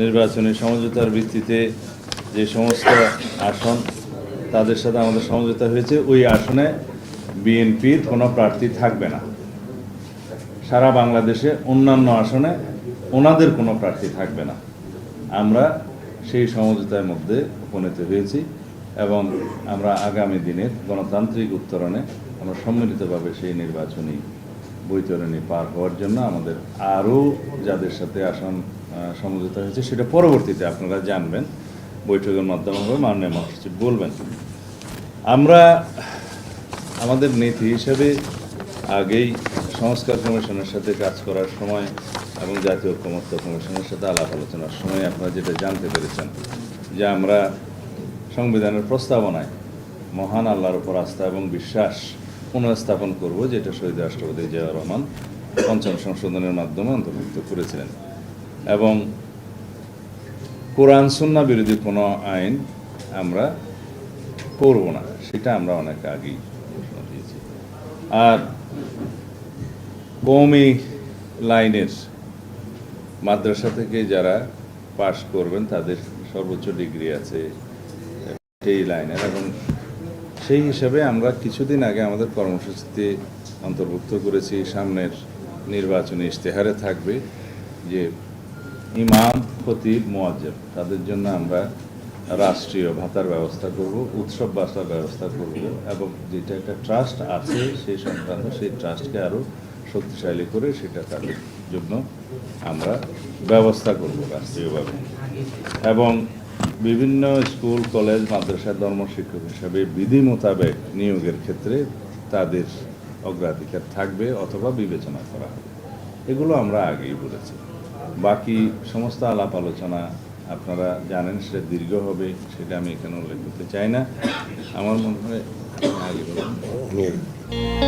নির্বাচনী সমঝোতার ভিত্তিতে যে সমস্ত আসন তাদের সাথে আমাদের সমঝোতা হয়েছে, ওই আসনে বিএনপির কোনো প্রার্থী থাকবে না। সারা বাংলাদেশে অন্যান্য আসনে ওনাদের কোনো প্রার্থী থাকবে না। আমরা সেই সমঝোতার মধ্যে উপনীত হয়েছি এবং আমরা আগামী দিনের গণতান্ত্রিক উত্তরণে আমরা সম্মিলিতভাবে সেই নির্বাচনী বৈতরণী পার হওয়ার জন্য আমাদের আরও যাদের সাথে আসন সমঝোতা হয়েছে, সেটা পরবর্তীতে আপনারা জানবেন। বৈঠকের মাধ্যমে হবে মাননীয় মহাসচিব বলবেন। আমরা আমাদের নীতি হিসেবে আগেই সংস্কার কমিশনের সাথে কাজ করার সময় এবং জাতীয় ঐক্যমত্য কমিশনের সাথে আলাপ আলোচনার সময় আপনারা যেটা জানতে পেরেছেন, যে আমরা সংবিধানের প্রস্তাবনায় মহান আল্লাহর উপর আস্থা এবং বিশ্বাস পুনঃস্থাপন করব, যেটা শহীদ রাষ্ট্রপতি জিয়াউর রহমান পঞ্চম সংশোধনের মাধ্যমে অন্তর্ভুক্ত করেছিলেন। এবং কোরআন সুন্না বিরোধী কোনো আইন আমরা করব না, সেটা আমরা অনেক আগেই ঘোষণা দিয়েছি। আর কৌমি লাইনের মাদ্রাসা থেকে যারা পাশ করবেন, তাদের সর্বোচ্চ ডিগ্রি আছে সেই লাইনের। এবং সেই হিসাবে আমরা কিছুদিন আগে আমাদের কর্মসূচিতে অন্তর্ভুক্ত করেছি, সামনের নির্বাচনী ইশতেহারে থাকবে যে ইমাম, খতিব মোয়াজ্জেব তাদের জন্য আমরা রাষ্ট্রীয় ভাতার ব্যবস্থা করব, উৎসব বাসার ব্যবস্থা করব এবং যেটা একটা ট্রাস্ট আছে সেই সংক্রান্ত সেই ট্রাস্টকে আরও শক্তিশালী করে সেটা তাদের জন্য আমরা ব্যবস্থা করব রাষ্ট্রীয়ভাবে। এবং বিভিন্ন স্কুল, কলেজ, মাদ্রাসা ধর্ম শিক্ষক হিসাবে বিধি মোতাবেক নিয়োগের ক্ষেত্রে তাদের অগ্রাধিকার থাকবে অথবা বিবেচনা করা হবে। এগুলো আমরা আগেই বলেছি। বাকি সমস্ত আলাপ আলোচনা আপনারা জানেন, সেটা দীর্ঘ হবে, সেটা আমি এখানে উল্লেখ করতে চাই না। আমার মনে হয়, আগে বলুন।